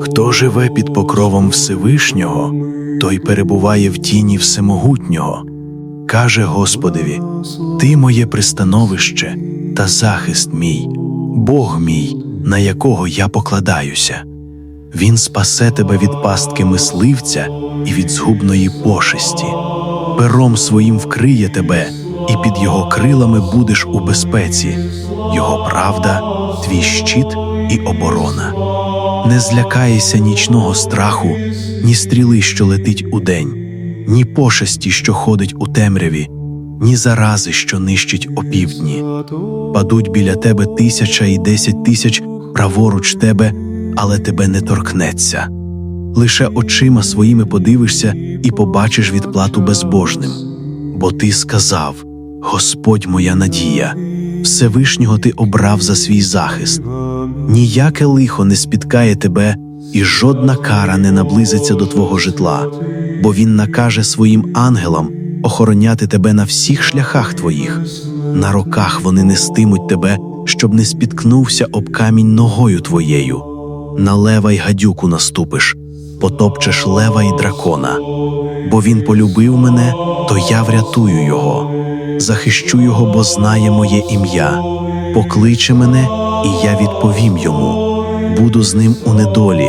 Хто живе під покровом Всевишнього, той перебуває в тіні Всемогутнього. Каже Господеві: Ти моє пристановище та захист мій, Бог мій, на якого я покладаюся. Він спасе тебе від пастки мисливця і від згубної пошесті. Пером своїм вкриє тебе, і під його крилами будеш у безпеці. Його правда, твій щит і оборона. Не злякаєшся нічного страху, ні стріли, що летить удень, ні пошесті, що ходить у темряві, ні зарази, що нищить опівдні. Падуть біля тебе тисяча і десять тисяч праворуч тебе, але тебе не торкнеться. Лише очима своїми подивишся і побачиш відплату безбожним. Бо ти сказав: Господь моя надія, Всевишнього ти обрав за свій захист. Ніяке лихо не спіткає тебе, і жодна кара не наблизиться до твого житла, бо він накаже своїм ангелам охороняти тебе на всіх шляхах твоїх. На роках вони нестимуть тебе, щоб не спіткнувся об камінь ногою твоєю. На лева й гадюку наступиш, потопчеш лева й дракона. Бо він полюбив мене, то я врятую його, захищу його, бо знає моє ім'я. Покличе мене, і я відповім йому. Буду з ним у недолі,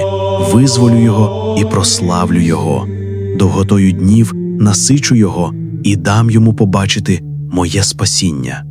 визволю його і прославлю його. Довготою днів насичу його і дам йому побачити моє спасіння.